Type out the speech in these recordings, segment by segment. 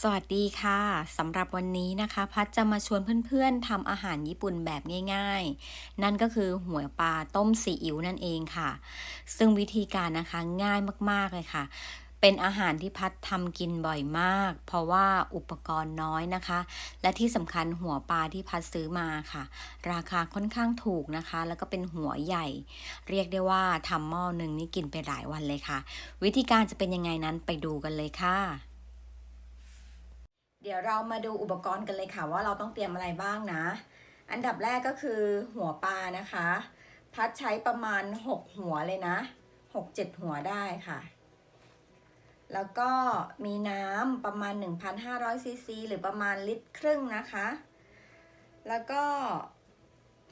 สวัสดีค่ะสำหรับวันนี้นะคะ พัดจะมาชวนเพื่อนๆทำอาหารญี่ปุ่นแบบง่าย ๆ นั่นก็คือหัวปลาต้มซีอิ๊วนั่นเองค่ะ ซึ่งวิธีการนะคะง่ายมากๆเลยค่ะ เป็นอาหารที่พัดทำกินบ่อยมาก เพราะว่าอุปกรณ์น้อยนะคะ และที่สำคัญหัวปลาที่พัดซื้อมาค่ะ ราคาค่อนข้างถูกนะคะ แล้วก็เป็นหัวใหญ่ เรียกได้ว่าทำหม้อหนึ่งนี่กินไปหลายวันเลยค่ะ วิธีการจะเป็นยังไงนั้นไปดูกันเลยค่ะ เดี๋ยวเรามาดูอุปกรณ์กันเลยค่ะว่าเราต้องเตรียมอะไรบ้างนะ อันดับแรกก็คือหัวปลานะคะ พัดใช้ประมาณ 6 หัวเลยนะ 6-7 หัวได้ค่ะ แล้วก็มีน้ำประมาณ 1,500ซีซีหรือประมาณลิตรครึ่งนะคะ แล้วก็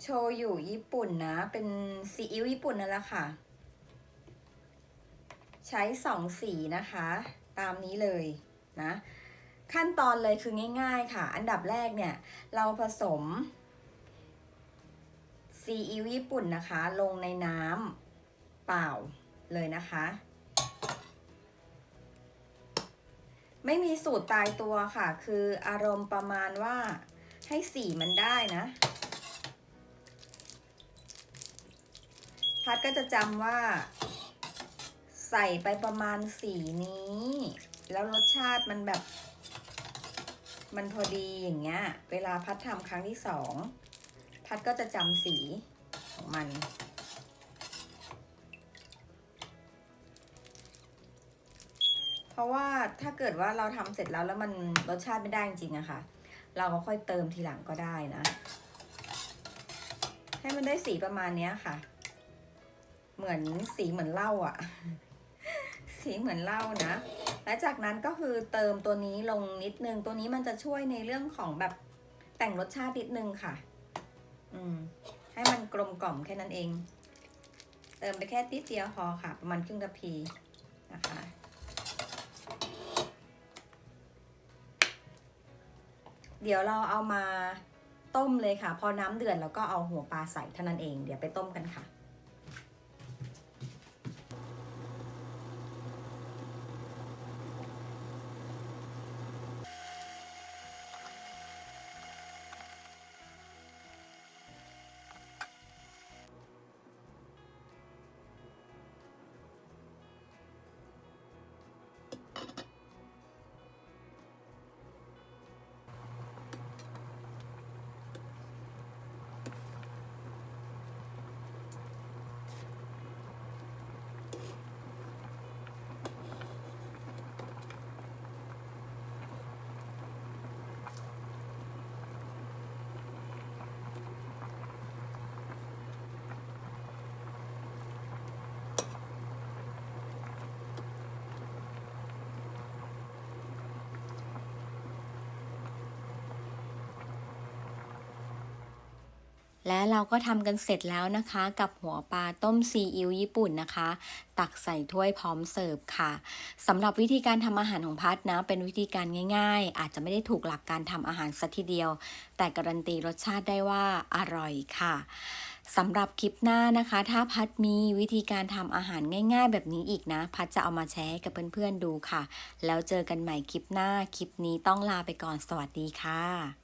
โชยุญี่ปุ่นนะ เป็นซีอิ๊วญี่ปุ่นนั่นแหละค่ะ ใช้2สีนะคะ ตามนี้เลยนะ ขั้นตอนเลยคือง่าย ๆ ค่ะ อันดับแรกเนี่ย เราผสมซีอิ๊วญี่ปุ่นนะคะ ลงในน้ำเปล่าเลยนะคะ ไม่มีสูตรตายตัวค่ะ คืออารมณ์ประมาณว่าให้สีมันได้นะพัดก็จะจำว่า ใส่ไปประมาณสีนี้ แล้วรสชาติมันแบบ มันพอดีอย่างเงี้ย เวลาพัดทำครั้งที่สองพัดก็จะจำสีของมัน เพราะว่าถ้าเกิดว่าเราทำเสร็จแล้วแล้วมันรสชาติไม่ได้จริงๆอะค่ะ เราก็ค่อยเติมทีหลังก็ได้นะ ให้มันได้สีประมาณเนี้ยค่ะ เหมือนสีเหมือนเหล้าอะสีเหมือนเหล้านะ และจากนั้นก็คือเติมตัวนี้ลงนิดนึง ตัวนี้มันจะช่วยในเรื่องของแบบแต่งรสชาตินิดนึงค่ะ อืม ให้มันกลมกล่อมแค่นั้นเอง เติมไปแค่ติดเดียวพอค่ะ ประมาณครึ่งกะพีนะคะเดี๋ยวเราเอามาต้มเลยค่ะ พอน้ำเดือดเราก็เอาหัวปลาใส่เท่านั้นเอง เดี๋ยวไปต้มกันค่ะ และเราก็ทำกันเสร็จแล้วนะคะ กับหัวปลาต้มซีอิ๊วญี่ปุ่นนะคะ ตักใส่ถ้วยพร้อมเสิร์ฟค่ะสำหรับวิธีการทำอาหารของพัดนะ เป็นวิธีการง่าย ๆ อาจจะไม่ได้ถูกหลักการทำอาหารสัทีเดียว แต่การันตีรสชาติได้ว่าอร่อยค่ะสำหรับคลิปหน้านะคะ ถ้าพัดมีวิธีการทำอาหารง่าย ๆ แบบนี้อีกนะ พัดจะเอามาแชร์กับเพื่อนๆดูค่ะ แล้วเจอกันใหม่คลิปหน้า คลิปนี้ต้องลาไปก่อนสวัสดีค่ะ